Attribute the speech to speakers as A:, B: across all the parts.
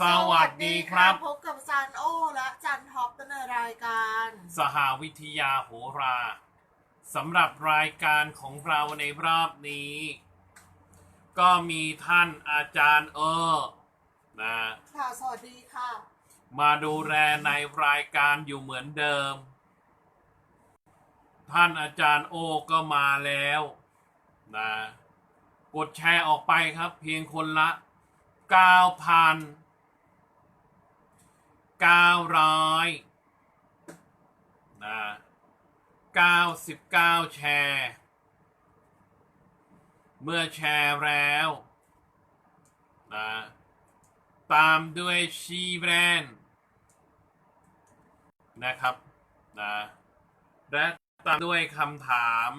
A: สวัสดีครับ
B: พบกับจันโอและจันท็อปในรายการ
A: สหวิทยาโหราสำหรับรายการของเราในรอบนี้ ก็มีท่านอาจารย์เออนะ
B: ค่ะสวัสดีค่ะ
A: มาดูแลในรายการอยู่เหมือนเดิม ท่านอาจารย์โอก็มาแล้วนะกดแชร์ออกไปครับ เพียงคนละ9,000 900นะ99แชร์ เมื่อแชร์แล้วนะตามด้วยชีแบรนด์นะครับนะและตามด้วยคำถาม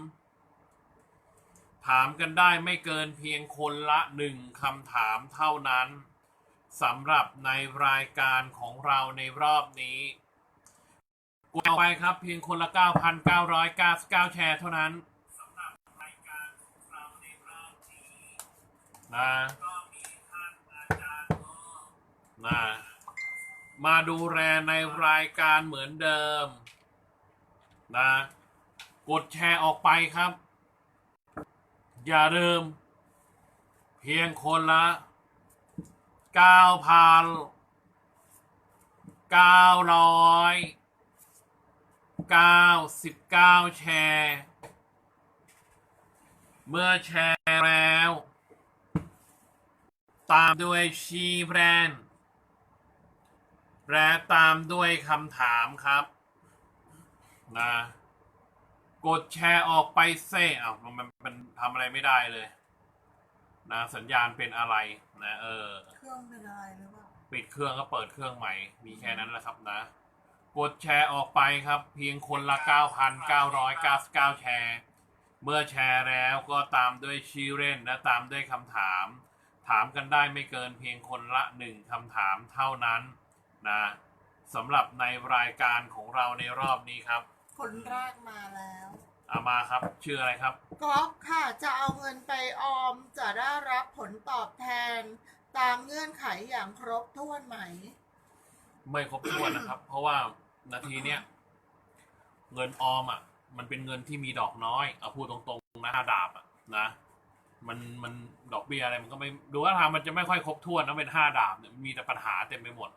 A: ถามกันได้ไม่เกินเพียงคนละหนึ่งคำถามเท่านั้น สำหรับในรายการของเราในรอบนี้กดเอาไปครับเพียงคนละ 9,999 แชร์เท่านั้นสำหรับรายการของเราในรอบนี้นะก็มีท่านอาจารย์นะมาดูแลในรายการเหมือนเดิมนะกดแชร์ออกไปครับ อย่าลืมเพียงคนละ เก้าพันเก้าร้อยเก้าสิบเก้าแชร์ เมื่อแชร์แล้ว ตามด้วยชีแบรนด์และตามด้วยคำถามครับนะกดแชร์ออกไปเซ่อ้ามันมันทำอะไรไม่ได้เลย นะสัญญาณเป็นอะไรนะ เออ
B: เครื่องเป็นอะไรหรือเปล่า
A: ปิดเครื่องก็เปิดเครื่องใหม่ มีแค่นั้นแหละครับนะ กดแชร์ออกไปครับ เพียงคนละ 9,999 แชร์ เมื่อแชร์แล้วก็ตามด้วยชื่อเล่นและตามด้วยคำถาม ถามกันได้ไม่เกินเพียงคนละหนึ่งคำถามเท่านั้นนะสำหรับในรายการของเราในรอบนี้ครับ
B: คนแรกมาแล้ว
A: เอามาครับ ชื่ออะไรครับ
B: กรอบค่ะจะเอาเงินไปออมจะได้รับผลตอบแทน ตามเงื่อนไขอย่างครบถ้วนไหม
A: ไม่ครบถ้วนนะครับ เพราะว่านาทีเนี้ยเงินออมอะ มันเป็นเงินที่มีดอกน้อยเอาพูดตรงๆนะห้าดาบอะนะมันมันดอกเบี้ยอะไรมันก็ไม่ดูว่าทางมันจะไม่ค่อยครบถ้วนนะเป็นห้าดาบเนี่ยมีแต่ปัญหาเต็มไปหมด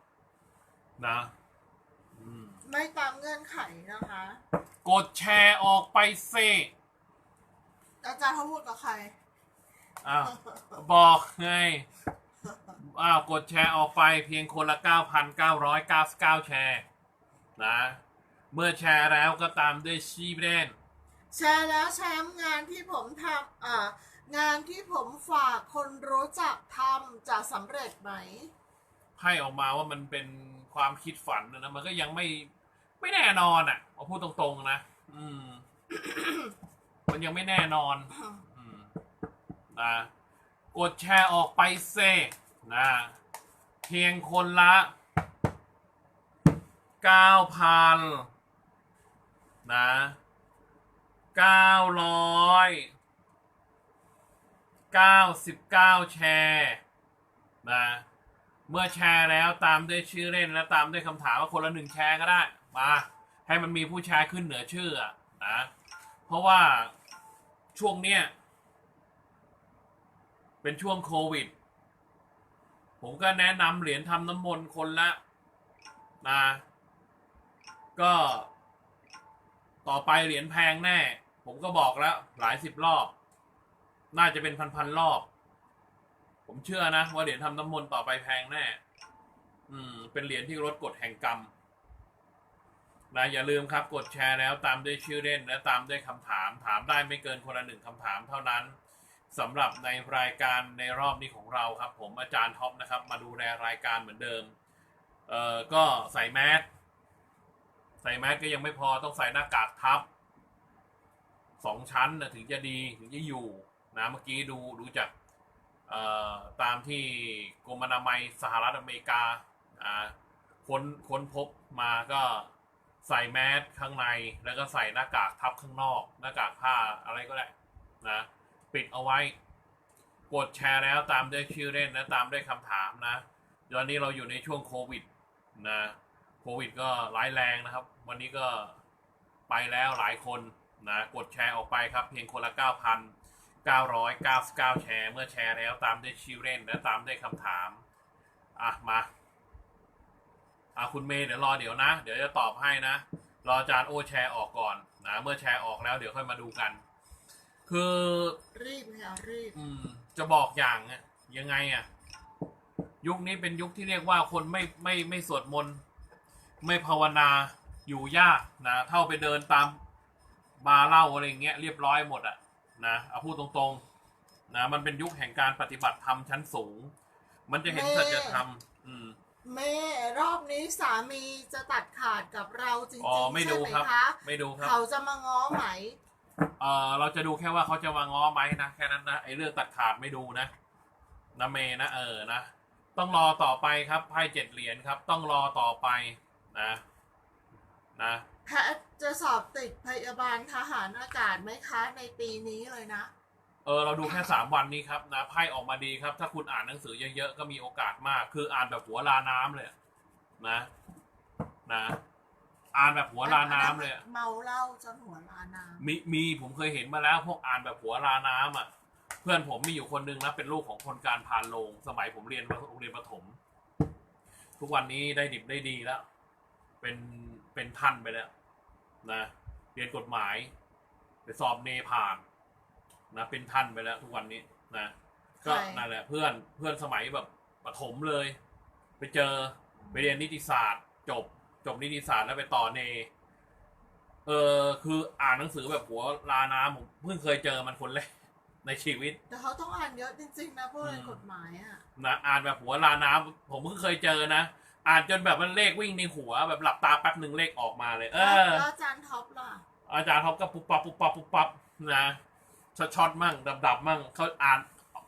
A: นะอืม
B: ไม่ตามเงื่อนไขนะคะ
A: กดแชร์ออกไปเซ
B: อาจารย์เขาพูดกับใคร
A: อ้าวบอกไงอ้าวกดแชร์ออกไปเพียงคนละ 9,999 แชร์ นะ เมื่อแชร์แล้วก็ตามด้วยชีแบรนด์
B: แชร์แล้วแชมป์งานที่ผมทำอ่างานที่ผมฝากคนรู้จักทำจะสำเร็จไหม
A: ให้ออกมาว่ามันเป็นความคิดฝันนะนะมันก็ยังไม่ ไม่แน่นอนอะเอาพูดตรงๆนะอืม มันยังไม่แน่นอน อืมนะกดแชร์ออกไปเซนะเพียงคนละเก้าพันนะเก้าร้อยเก้าสิบเก้าแชร์นะเมื่อแชร์แล้วตามด้วยชื่อเล่นและตามด้วยคำถามว่าคนละหนึ่งแชร์ก็ได้ มา ให้มันมีผู้ชร์ขึ้นเหนือชื่ออะนะเพราะว่าช่วงเนี้ยเป็นช่วงโควิด ผมก็แนะนำเหรียญทำน้ำมนต์คนละนะก็ต่อไปเหรียญแพงแน่ ผมก็บอกแล้ว หลายสิบรอบ น่าจะเป็นพันๆรอบ ผมเชื่อนะว่าเหรียญทำน้ำมนต์ต่อไปแพงแน่ อืม เป็นเหรียญที่ลดกฎแห่งกรรม นะอย่าลืมครับกดแชร์แล้วตามด้วยชื่อเล่น และตามด้วยคำถาม ถามได้ไม่เกินคนละหนึ่งคำถามเท่านั้นสำหรับในรายการในรอบนี้ของเราครับ ผมอาจารย์ท็อปนะครับ มาดูแลรายการเหมือนเดิม เอ่อก็ใส่แมสใส่แมสก็ยังไม่พอต้องใส่หน้ากากทับสองชั้นนะถึงจะดีถึงจะอยู่นะเมื่อกี้ดูดูจากเอ่อตามที่กรมอนามัยสหรัฐอเมริกาอ่าค้นค้นพบมาก็ ใส่แมสข้างในแล้วก็ใส่หน้ากากทับข้างนอก หน้ากากผ้าอะไรก็ได้นะปิดเอาไว้ กดแชร์แล้วตามด้วยชื่อเล่นและตามด้วยคำถามนะตอนนี้เราอยู่ในช่วงโควิดนะโควิดก็ร้ายแรงนะครับ วันนี้ก็ไปแล้วหลายคนนะกดแชร์ออกไปครับ เพียงคนละ 9,999 แชร์ เมื่อแชร์แล้วตามด้วยชื่อเล่นและตามด้วยคำถามอะมา อะคุณเมย์เดี๋ยวรอเดี๋ยวนะ เดี๋ยวจะตอบให้นะ รออาจารย์โอแชร์ออกก่อนนะ เมื่อแชร์ออกแล้วเดี๋ยวค่อยมาดูกัน คือ
B: รีบค่ะรีบ
A: อืมจะบอกอย่างอะยังไงอะยุคนี้เป็นยุคที่เรียกว่าคนไม่ไม่ไม่สวดมนต์ไม่ภาวนาอยู่ยากนะ เท่าไปเดินตามบาร์เหล้าอะไรอย่างเงี้ยเรียบร้อยหมดอะนะเอาพูดตรงๆ นะ มันเป็นยุคแห่งการปฏิบัติธรรมชั้นสูง มันจะเห็นสัจธรรมอืม
B: เมย์ รอบนี้สามีจะตัดขาดกับเราจริง
A: อ๋อ
B: ๆ
A: ไม่
B: ใช่
A: ดู
B: ไหม
A: ครับ
B: คะ
A: ไม่ดูครับ
B: เขาจะมาง้อไหม
A: เออเราจะดูแค่ว่าเขาจะมาง้อไหมนะ แค่นั้นนะไอ้เรื่องตัดขาดไม่ดูนะนะเมนะ เออนะต้องรอต่อไปครับไพ่เจ็ดเหรียญครับ ต้องรอต่อไปนะนะ
B: แพทย์จะสอบติดพยาบาลทหารอากาศไหมคะในปีนี้เลยนะ
A: เออเราดูแค่สามวันนี้ครับนะไพ่ออกมาดีครับ ถ้าคุณอ่านหนังสือเยอะๆก็มีโอกาสมาก คืออ่านแบบหัวลาน้ำเลยอะ นะ นะอ่านแบบหัวลาน้ำเลยอะ
B: เมาเหล้าจนหัวลาน้
A: มีมีผมเคยเห็นมาแล้ว พวกอ่านแบบหัวลาน้ำอะ เพื่อนผมมีอยู่คนหนึงนะเป็นลูกของคนการพานโรงสมัยผมเรียนโรงเรียนประถม ทุกวันนี้ได้ดิบได้ดีแล้ว เป็นเป็นท่านไปแล้วนะเรียนกฎหมาย ไปสอบเนผ่านนะเป็นท่านไปแล้ว ทุกวันนี้นะก็นั่นแหละเพื่อนเพื่อนสมัยแบบประถมเลย ไปเจอ ไปเรียนนิติศาสตร์ จบ จบนิติศาสตร์แล้วไปต่อเน เออคืออ่านหนังสือแบบหัวลาน้ำผมเพิ่งเคยเจอมันคนแรกในชีวิตำ
B: แต่เขาต้องอ่านเยอะจริงๆนะพวกเรียน
A: อืม
B: กฎหมายอะ
A: นะอ่านแบบหัวลาน้ำผมเพิ่งเคยเจอนะอ่านจนแบบมันเลขวิ่งในหัวแบบหลับตาแป๊บหนึ่งเลขออกมาเลย เออ
B: แล้วอาจารย์ท็อปล่ะ
A: อาจารย์เขาก็ปุ๊บปั๊บปุ๊บปั๊บปุ๊บปั๊บนะช็อตช็อตมั่งดับดับมั่งเขาอ่าน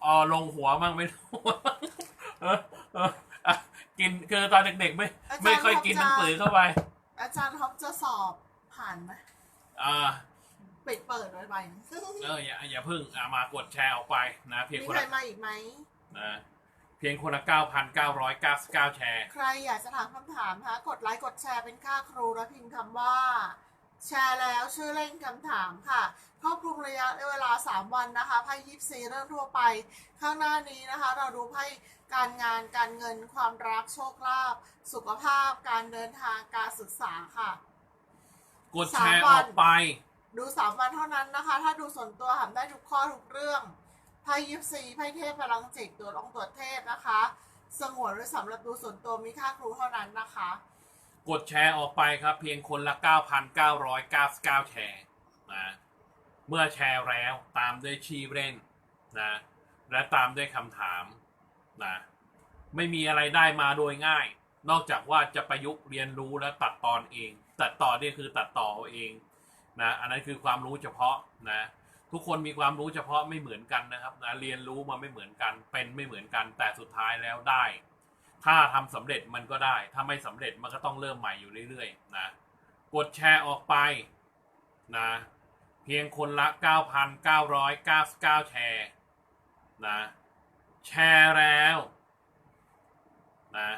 A: เออลงหัวมั่งไม่รู้เออเอออะ กินคือตอนเด็กๆไม่
B: อาจารย์
A: ไม่ค่อยกินหนังสือเข้าไป
B: อาจารย์ท็อปจะสอบผ่านไหม
A: อ่า
B: ปิดเปิดไว้ไปนะ
A: เอออย่าอย่าเพิ่งอะมากดแชร์ออกไปนะเพียง
B: มี
A: คน
B: ใคร
A: ละ
B: มาอีกไหม
A: นะเพียงคนละเก้าพันเก้าร้อยเก้าสิบเก้าแชร์
B: ใครอยากจะถามคำถามนะคะกดไลค์กดแชร์เป็นค่าครูแล้วพิมพ์คำว่า แชร์แล้วชื่อเล่นคำถามค่ะครอบคลุมระยะเวลา 3 วันนะคะไพ่ยิปซีเรื่องทั่วไป ข้างหน้านี้นะคะ เราดูไพ่การงานการเงินความรักโชคลาภสุขภาพการเดินทางการศึกษาค่ะ
A: กดแชร์ออกไป
B: ดูสามวันเท่านั้นนะคะ ถ้าดูส่วนตัวถามได้ทุกข้อทุกเรื่องไพ่ยิปซีไพ่เทพพลังจิตตัวองค์ตัวจเทพนะคะ สงวนไว้สำหรับดูส่วนตัวมีค่าครูเท่านั้นนะคะ
A: กดแชร์ออกไปครับ เพียงคนละ 9,999 แชร์นะเมื่อแชร์แล้วตามด้วยชีเล่นนะและตามด้วยคำถามนะไม่มีอะไรได้มาโดยง่าย นอกจากว่าจะประยุกต์เรียนรู้และตัดตอนเอง ตัดต่อนี่คือตัดต่อเอาเองนะอันนั้นคือความรู้เฉพาะนะทุกคนมีความรู้เฉพาะไม่เหมือนกันนะครับนะเรียนรู้มาไม่เหมือนกันเป็นไม่เหมือนกันแต่สุดท้ายแล้วได้ ถ้าทำสำเร็จมันก็ได้ ถ้าไม่สำเร็จมันก็ต้องเริ่มใหม่อยู่เรื่อยๆนะกดแชร์ออกไปนะเพียงคนละ 9,999 แชร์นะแชร์แล้วนะ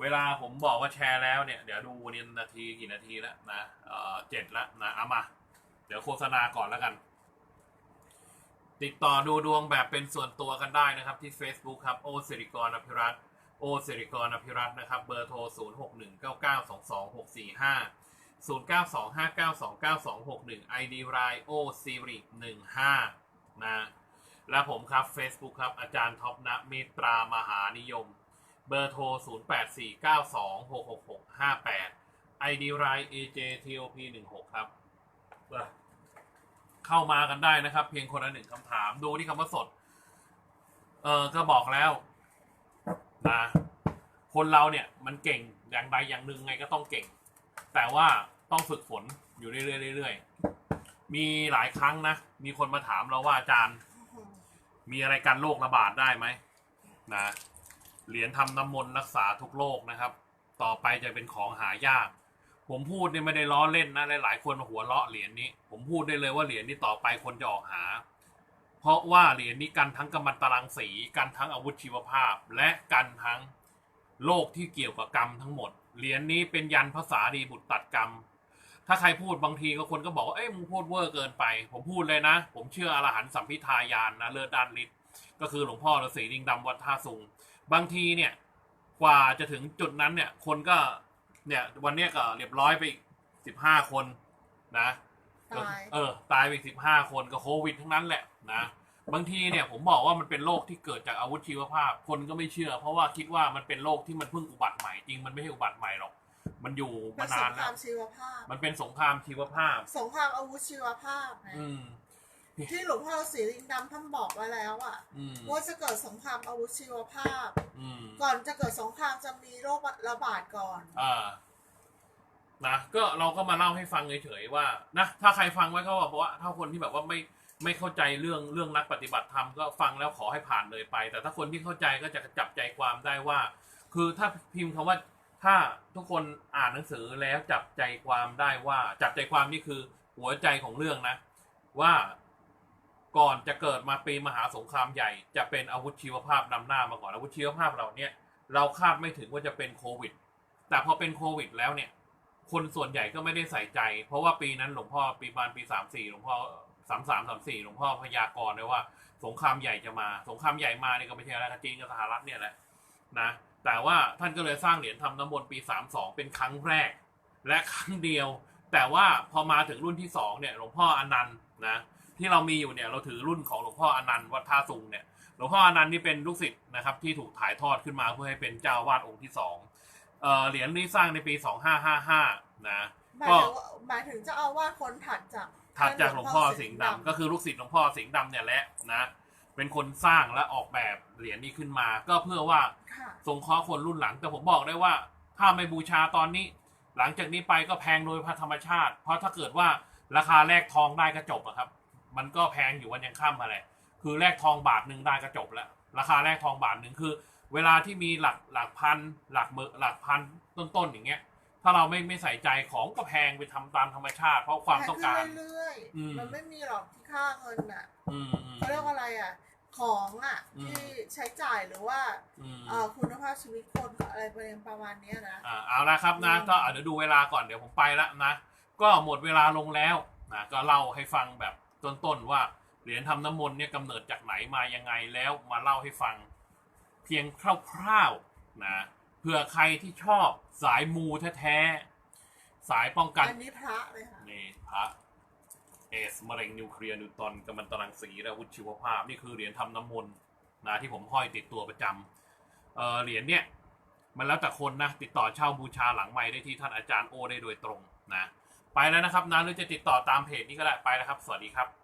A: เวลาผมบอกว่าแชร์แล้วเนี่ย เดี๋ยวดูวันนี้นาทีกี่นาทีแล้วนะเออเจ็ดแล้วนะเอามา เดี๋ยวโฆษณาก่อนแล้วกัน ติดต่อดูดวงแบบเป็นส่วนตัวกันได้นะครับที่ Facebook ครับ โอสิริกรอภิรัตน์ อสิริกรอภิรัตน์นะครับ เบอร์โทร 0 6 1 9 9 2 2 6 4 5 0 9 2 5 9 2 9 2 6 1 ID รายโอซิริ15นะและผมครับ Facebook ครับ อาจารย์ท็อปนะเมตรามหานิยม เบอร์โทร 0 8 4 9 2 6 6 6 5 8 ID ราย AJTOP 16 ครับ เข้ามากันได้นะครับ เพียงคนละหนึ่งคำถาม ดูที่คำว่าสด เออก็บอกแล้ว นะ คนเราเนี่ยมันเก่งอย่างใดอย่างหนึ่งไงก็ต้องเก่ง แต่ว่าต้องฝึกฝนอยู่เรื่อยๆมีหลายครั้งนะ มีคนมาถามเราว่าอาจารย์ มีอะไรกันโรคระบาดได้ไหมนะเหรียญทำน้ำมนต์รักษาทุกโรคนะครับ ต่อไปจะเป็นของหายาก ผมพูดเนี่ยไม่ได้ล้อเล่นนะหลายๆคนหัวเราะเหรียญนี้ ผมพูดได้เลยว่าเหรียญนี้ต่อไปคนจะออกหา เพราะว่าเหรียญนี้กันทั้งกัมมันตรังสีกันทั้งอาวุธชีวภาพ และกันทั้งโลกที่เกี่ยวกับกรรมทั้งหมด เหรียญนี้เป็นยันภาษาดีบุตรตัดกรรม ถ้าใครพูดบางทีก็คนก็บอกว่าเอ้ยมึงพูดเวอร์เกินไป ผมพูดเลยนะ ผมเชื่ออรหันต์สัมพิทายานนะเลิศด้านฤทธิ์ก็คือหลวงพ่อฤาษีลิงดำวัดท่าสุง บางทีเนี่ยกว่าจะถึงจุดนั้นเนี่ย คนก็เนี่ยวันเนี้ยก็เรียบร้อยไปอีกสิบห้าคนนะ
B: ตาย
A: เออ ตายไปสิบห้าคนก็โควิดทั้งนั้นแหละ นะบางทีเนี่ยผมบอกว่ามันเป็นโรคที่เกิดจากอาวุธชีวภาพ คนก็ไม่เชื่อ เพราะว่าคิดว่ามันเป็นโรคที่มันเพิ่งอุบัติใหม่จริงมันไม่ใช่อุบัติใหม่หรอก มันอยู่
B: เป็
A: มาน
B: ส
A: นาน
B: งค
A: แล้
B: ราวมชีวภาพ
A: มันเป็นสงครามชีวภาพ
B: สงครามอาวุธชีวภาพนะ
A: อืม
B: ที่หลวงพ่อฤาษีลิงดำท่านบอกไว้แล้วอะ
A: อืม
B: ว่าจะเกิดสงครามอาวุธชีวภาพ
A: อืม
B: ก่อนจะเกิดสงครามจะมีโรคระบาดก่อน
A: อ่านะก็เราก็มาเล่าให้ฟังเฉยๆว่านะถ้าใครฟังไว้ก็บอกว่าถ้าคนที่แบบว่าไม่ ไม่เข้าใจเรื่องเรื่องนักปฏิบัติธรรมก็ฟังแล้วขอให้ผ่านเลยไป แต่ถ้าคนที่เข้าใจก็จะจับใจความได้ว่า คือถ้าพิมพ์คำว่าถ้าทุกคนอ่านหนังสือแล้วจับใจความได้ว่า จับใจความนี่คือหัวใจของเรื่องนะ ว่าก่อนจะเกิดมาปีมหาสงครามใหญ่ จะเป็นอาวุธชีวภาพนำหน้ามาก่อนอาวุธชีวภาพเราเนี่ย เราคาดไม่ถึงว่าจะเป็นโควิด แต่พอเป็นโควิดแล้วเนี่ย คนส่วนใหญ่ก็ไม่ได้ใส่ใจ เพราะว่าปีนั้นหลวงพ่อปีประมาณปีสามสี่หลวงพ่อ สามสามสามสี่หลวงพ่อพยากรณ์ไว้ว่า สงครามใหญ่จะมา สงครามใหญ่มาเนี่ยก็ไม่ใช่อะไรจีนกับสหรัฐเนี่ยแหละนะแต่ว่าท่านก็เลยสร้างเหรียญทำน้ำมนต์ปีสามสองเป็นครั้งแรก และครั้งเดียว แต่ว่าพอมาถึงรุ่นที่สองเนี่ยหลวงพ่ออนันต์นะที่เรามีอยู่เนี่ยเราถือรุ่นของหลวงพ่ออนันต์วัดท่าสุงเนี่ยหลวงพ่ออนันต์นี่เป็นลูกศิษย์นะครับที่ถูกถ่ายทอดขึ้นมาเพื่อให้เป็นเจ้าวาดองค์ที่สองเออเหรียญนี้สร้างในปี2555นะ
B: หมาย
A: ก็
B: ถึงว่าหมายถึงเจะเอาวาสคนถัดจาก
A: ถัดจากหลวงพ่อสิงห์ดำก็คือลูกศิษย์หลวงพ่อสิงห์ดำเนี่ยแหละนะเป็นคนสร้างและออกแบบเหรียญนี้ขึ้นมา ก็เพื่อว่า
B: ค่ะ
A: สงเคราะห์คนรุ่นหลัง แต่ผมบอกได้ว่าถ้าไม่บูชาตอนนี้ หลังจากนี้ไปก็แพงโดยพระธรรมชาติ เพราะถ้าเกิดว่าราคาแลกทองได้ก็จบอะครับ มันก็แพงอยู่วันยังค่ำมาเลยคือแลกทองบาทหนึ่งได้ก็จบแล้ว ราคาแลกทองบาทหนึ่งคือ เวลาที่มีหลักหลักพันหลักหมื่นหลักพันต้นๆอย่างเงี้ย ถ้าเราไม่ไม่ใส่ใจของก็แพงไปทำตามธรรมชาติ เพราะความต้องการ
B: แพงขึ้นเรื่อย
A: อืม
B: ๆ มันไม่มีหรอกที่ค่าเงินอะ
A: อืมอืม
B: เขาเรียกว่าอะไรอะ ของอะ
A: อืม
B: ที่ใช้จ่ายหรือว่า
A: อืม
B: เอ่อคุณภาพชีวิตคนอะไรประมาณเนี้ยนะ
A: อ่าเอาละครับนะ
B: อืม
A: ก็อะเดี๋ยวดูเวลาก่อนเดี๋ยวผมไปละนะ ก็หมดเวลาลงแล้วนะก็เล่าให้ฟังแบบต้นๆว่าเหรียญทำน้ำมนต์เนี่ยกำเนิดจากไหนมายังไงแล้วมาเล่าให้ฟัง เพียงคร่าวๆนะ เผื่อใครที่ชอบสายมูแท้ๆสายป้องกัน
B: อันนี้พระเลยค่ะ
A: นี่พระเอสมะเร็งนิวเคลียร์นิวตรอนกัมมันตรังสีและอาวุธชีวภาพ นี่คือเหรียญทำน้ำมนต์นะที่ผมห้อยติดตัวประจำเออเหรียญเนี่ยมันแล้วแต่คนนะติดต่อเช่าบูชาหลังไม้ได้ที่ท่านอาจารย์โอได้โดยตรงนะ ไปแล้วนะครับนะหรือจะติดต่อตามเพจนี้ก็ได้ไปแล้วครับ สวัสดีครับอืม